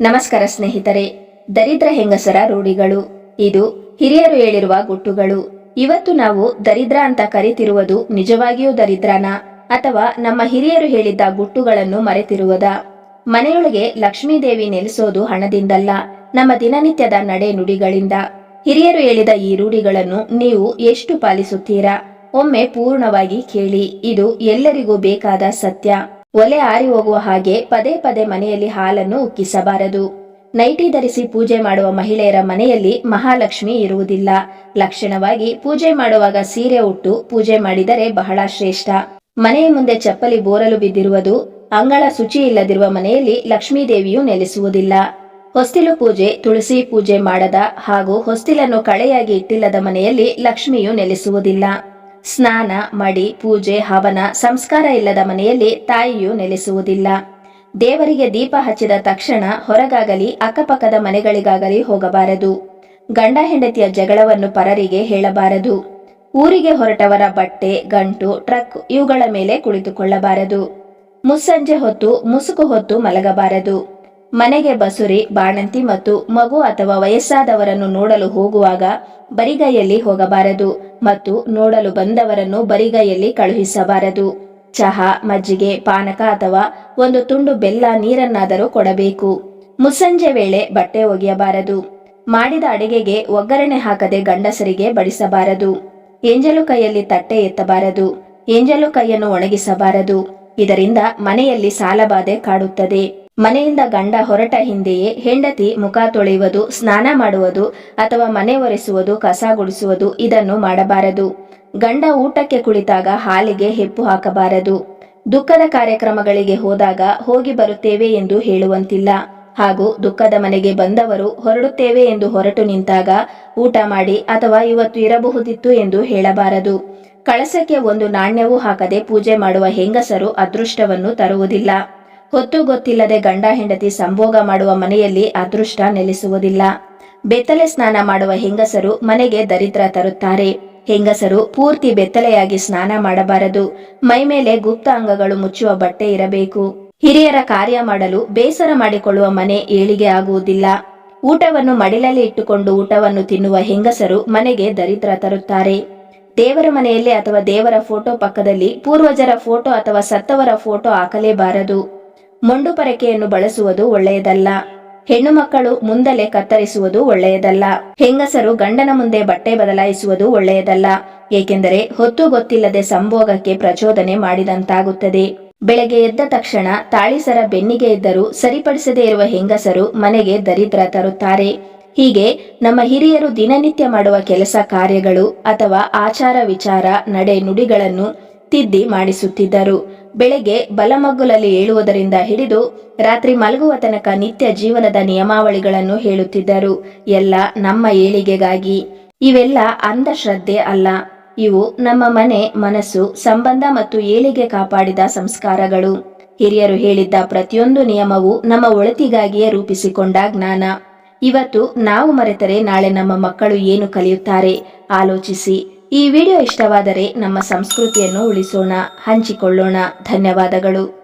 ನಮಸ್ಕಾರ ಸ್ನೇಹಿತರೆ, ದರಿದ್ರ ಹೆಂಗಸರ ರೂಢಿಗಳು. ಇದು ಹಿರಿಯರು ಹೇಳಿರುವ ಗುಟ್ಟುಗಳು. ಇವತ್ತು ನಾವು ದರಿದ್ರ ಅಂತ ಕರಿತಿರುವುದು ನಿಜವಾಗಿಯೂ ದರಿದ್ರನ ಅಥವಾ ನಮ್ಮ ಹಿರಿಯರು ಹೇಳಿದ್ದ ಗುಟ್ಟುಗಳನ್ನು ಮರೆತಿರುವುದ? ಮನೆಯೊಳಗೆ ಲಕ್ಷ್ಮೀದೇವಿ ನೆಲೆಸೋದು ಹಣದಿಂದಲ್ಲ, ನಮ್ಮ ದಿನನಿತ್ಯದ ನಡೆ ನುಡಿಗಳಿಂದ. ಹಿರಿಯರು ಹೇಳಿದ ಈ ರೂಢಿಗಳನ್ನು ನೀವು ಎಷ್ಟು ಪಾಲಿಸುತ್ತೀರಾ? ಒಮ್ಮೆ ಪೂರ್ಣವಾಗಿ ಕೇಳಿ, ಇದು ಎಲ್ಲರಿಗೂ ಬೇಕಾದ ಸತ್ಯ. ಒಲೆ ಆರಿ ಹೋಗುವ ಹಾಗೆ ಪದೇ ಪದೇ ಮನೆಯಲ್ಲಿ ಹಾಲನ್ನು ಉಕ್ಕಿಸಬಾರದು. ನೈಟಿ ಧರಿಸಿ ಪೂಜೆ ಮಾಡುವ ಮಹಿಳೆಯರ ಮನೆಯಲ್ಲಿ ಮಹಾಲಕ್ಷ್ಮಿ ಇರುವುದಿಲ್ಲ. ಲಕ್ಷಣವಾಗಿ ಪೂಜೆ ಮಾಡುವಾಗ ಸೀರೆ ಉಟ್ಟು ಪೂಜೆ ಮಾಡಿದರೆ ಬಹಳ ಶ್ರೇಷ್ಠ. ಮನೆಯ ಮುಂದೆ ಚಪ್ಪಲಿ ಬೋರಲು ಬಿದ್ದಿರುವುದು, ಅಂಗಳ ಶುಚಿ ಇಲ್ಲದಿರುವ ಮನೆಯಲ್ಲಿ ಲಕ್ಷ್ಮೀದೇವಿಯು ನೆಲೆಸುವುದಿಲ್ಲ. ಹೊಸ್ತಿಲು ಪೂಜೆ, ತುಳಸಿ ಪೂಜೆ ಮಾಡದ ಹಾಗೂ ಹೊಸ್ತಿಲನ್ನು ಕಳೆಯಾಗಿ ಇಟ್ಟಿಲ್ಲದ ಮನೆಯಲ್ಲಿ ಲಕ್ಷ್ಮಿಯು ನೆಲೆಸುವುದಿಲ್ಲ. ಸ್ನಾನ ಮಡಿ, ಪೂಜೆ, ಹವನ, ಸಂಸ್ಕಾರ ಇಲ್ಲದ ಮನೆಯಲ್ಲಿ ತಾಯಿಯು ನೆಲೆಸುವುದಿಲ್ಲ. ದೇವರಿಗೆ ದೀಪ ಹಚ್ಚಿದ ತಕ್ಷಣ ಹೊರಗಾಗಲಿ, ಅಕ್ಕಪಕ್ಕದ ಮನೆಗಳಿಗಾಗಲಿ ಹೋಗಬಾರದು. ಗಂಡ ಹೆಂಡತಿಯ ಜಗಳವನ್ನು ಪರರಿಗೆ ಹೇಳಬಾರದು. ಊರಿಗೆ ಹೊರಟವರ ಬಟ್ಟೆ, ಗಂಟು, ಟ್ರಕ್ ಇವುಗಳ ಮೇಲೆ ಕುಳಿತುಕೊಳ್ಳಬಾರದು. ಮುಸ್ಸಂಜೆ ಹೊತ್ತು, ಮುಸುಕು ಹೊತ್ತು ಮಲಗಬಾರದು. ಮನೆಗೆ ಬಸುರಿ, ಬಾಣಂತಿ ಮತ್ತು ಮಗು ಅಥವಾ ವಯಸ್ಸಾದವರನ್ನು ನೋಡಲು ಹೋಗುವಾಗ ಬರಿಗೈಯಲ್ಲಿ ಹೋಗಬಾರದು ಮತ್ತು ನೋಡಲು ಬಂದವರನ್ನು ಬರಿಗೈಯಲ್ಲಿ ಕಳುಹಿಸಬಾರದು. ಚಹಾ, ಮಜ್ಜಿಗೆ, ಪಾನಕ ಅಥವಾ ಒಂದು ತುಂಡು ಬೆಲ್ಲ ನೀರನ್ನಾದರೂ ಕೊಡಬೇಕು. ಮುಸ್ಸಂಜೆ ವೇಳೆ ಬಟ್ಟೆ ಒಗೆಯಬಾರದು. ಮಾಡಿದ ಅಡಿಗೆಗೆ ಒಗ್ಗರಣೆ ಹಾಕದೆ ಗಂಡಸರಿಗೆ ಬಡಿಸಬಾರದು. ಎಂಜಲು ಕೈಯಲ್ಲಿ ತಟ್ಟೆ ಎತ್ತಬಾರದು. ಎಂಜಲು ಕೈಯನ್ನು ಒಣಗಿಸಬಾರದು. ಇದರಿಂದ ಮನೆಯಲ್ಲಿ ಸಾಲಬಾಧೆ ಕಾಡುತ್ತದೆ. ಮನೆಯಿಂದ ಗಂಡ ಹೊರಟ ಹಿಂದೆಯೇ ಹೆಂಡತಿ ಮುಖ ತೊಳೆಯುವುದು, ಸ್ನಾನ ಮಾಡುವುದು ಅಥವಾ ಮನೆ ಒರೆಸುವುದು, ಕಸ ಗುಡಿಸುವುದು ಇದನ್ನು ಮಾಡಬಾರದು. ಗಂಡ ಊಟಕ್ಕೆ ಕುಳಿತಾಗ ಹಾಲಿಗೆ ಹೆಪ್ಪು ಹಾಕಬಾರದು. ದುಃಖದ ಕಾರ್ಯಕ್ರಮಗಳಿಗೆ ಹೋದಾಗ ಹೋಗಿ ಬರುತ್ತೇವೆ ಎಂದು ಹೇಳುವಂತಿಲ್ಲ. ಹಾಗೂ ದುಃಖದ ಮನೆಗೆ ಬಂದವರು ಹೊರಡುತ್ತೇವೆ ಎಂದು ಹೊರಟು ನಿಂತಾಗ ಊಟ ಮಾಡಿ ಅಥವಾ ಇವತ್ತು ಇರಬಹುದಿತ್ತು ಎಂದು ಹೇಳಬಾರದು. ಕಳಸಕ್ಕೆ ಒಂದು ನಾಣ್ಯವೂ ಹಾಕದೆ ಪೂಜೆ ಮಾಡುವ ಹೆಂಗಸರು ಅದೃಷ್ಟವನ್ನು ತರುವುದಿಲ್ಲ. ಹೊತ್ತು ಗೊತ್ತಿಲ್ಲದೆ ಗಂಡ ಹೆಂಡತಿ ಸಂಭೋಗ ಮಾಡುವ ಮನೆಯಲ್ಲಿ ಅದೃಷ್ಟ ನೆಲೆಸುವುದಿಲ್ಲ. ಬೆತ್ತಲೆ ಸ್ನಾನ ಮಾಡುವ ಹೆಂಗಸರು ಮನೆಗೆ ದರಿದ್ರ ತರುತ್ತಾರೆ. ಹೆಂಗಸರು ಪೂರ್ತಿ ಬೆತ್ತಲೆಯಾಗಿ ಸ್ನಾನ ಮಾಡಬಾರದು. ಮೈಮೇಲೆ ಗುಪ್ತ ಅಂಗಗಳು ಮುಚ್ಚುವ ಬಟ್ಟೆ ಇರಬೇಕು. ಹಿರಿಯರ ಕಾರ್ಯ ಮಾಡಲು ಬೇಸರ ಮಾಡಿಕೊಳ್ಳುವ ಮನೆ ಏಳಿಗೆ ಆಗುವುದಿಲ್ಲ. ಊಟವನ್ನು ಮಡಿಲಲ್ಲಿ ಇಟ್ಟುಕೊಂಡು ಊಟವನ್ನು ತಿನ್ನುವ ಹೆಂಗಸರು ಮನೆಗೆ ದರಿದ್ರ ತರುತ್ತಾರೆ. ದೇವರ ಮನೆಯಲ್ಲಿ ಅಥವಾ ದೇವರ ಫೋಟೋ ಪಕ್ಕದಲ್ಲಿ ಪೂರ್ವಜರ ಫೋಟೋ ಅಥವಾ ಸತ್ತವರ ಫೋಟೋ ಹಾಕಲೇಬಾರದು. ಮೊಂಡು ಪರಕೆಯನ್ನು ಬಳಸುವುದು ಒಳ್ಳೆಯದಲ್ಲ. ಹೆಣ್ಣು ಮಕ್ಕಳು ಮುಂದಲೆ ಕತ್ತರಿಸುವುದು ಒಳ್ಳೆಯದಲ್ಲ. ಹೆಂಗಸರು ಗಂಡನ ಮುಂದೆ ಬಟ್ಟೆ ಬದಲಾಯಿಸುವುದು ಒಳ್ಳೆಯದಲ್ಲ. ಏಕೆಂದರೆ ಹೊತ್ತು ಗೊತ್ತಿಲ್ಲದೆ ಸಂಭೋಗಕ್ಕೆ ಪ್ರಚೋದನೆ ಮಾಡಿದಂತಾಗುತ್ತದೆ. ಬೆಳಗ್ಗೆ ಎದ್ದ ತಕ್ಷಣ ತಾಳಿಸರ ಬೆನ್ನಿಗೆ ಇದ್ದರೂ ಸರಿಪಡಿಸದೇ ಇರುವ ಹೆಂಗಸರು ಮನೆಗೆ ದರಿದ್ರ ತರುತ್ತಾರೆ. ಹೀಗೆ ನಮ್ಮ ಹಿರಿಯರು ದಿನನಿತ್ಯ ಮಾಡುವ ಕೆಲಸ ಕಾರ್ಯಗಳು ಅಥವಾ ಆಚಾರ ವಿಚಾರ, ನಡೆ ನುಡಿಗಳನ್ನು ತಿದ್ದಿ ಮಾಡಿಸುತ್ತಿದ್ದರು. ಬೆಳಗ್ಗೆ ಬಲಮಗ್ಗುಲಲ್ಲಿ ಏಳುವುದರಿಂದ ಹಿಡಿದು ರಾತ್ರಿ ಮಲಗುವ ತನಕ ನಿತ್ಯ ಜೀವನದ ನಿಯಮಾವಳಿಗಳನ್ನು ಹೇಳುತ್ತಿದ್ದರು. ಎಲ್ಲ ನಮ್ಮ ಏಳಿಗೆಗಾಗಿ. ಇವೆಲ್ಲ ಅಂಧಶ್ರದ್ಧೆ ಅಲ್ಲ. ಇವು ನಮ್ಮ ಮನೆ, ಮನಸ್ಸು, ಸಂಬಂಧ ಮತ್ತು ಏಳಿಗೆ ಕಾಪಾಡಿದ ಸಂಸ್ಕಾರಗಳು. ಹಿರಿಯರು ಹೇಳಿದ್ದ ಪ್ರತಿಯೊಂದು ನಿಯಮವು ನಮ್ಮ ಒಳತಿಗಾಗಿಯೇ ರೂಪಿಸಿಕೊಂಡ ಜ್ಞಾನ. ಇವತ್ತು ನಾವು ಮರೆತರೆ ನಾಳೆ ನಮ್ಮ ಮಕ್ಕಳು ಏನು ಕಲಿಯುತ್ತಾರೆ? ಆಲೋಚಿಸಿ. ಈ ವಿಡಿಯೋ ಇಷ್ಟವಾದರೆ ನಮ್ಮ ಸಂಸ್ಕೃತಿಯನ್ನು ಉಳಿಸೋಣ ಹಂಚಿಕೊಳ್ಳೋಣ. ಧನ್ಯವಾದಗಳು.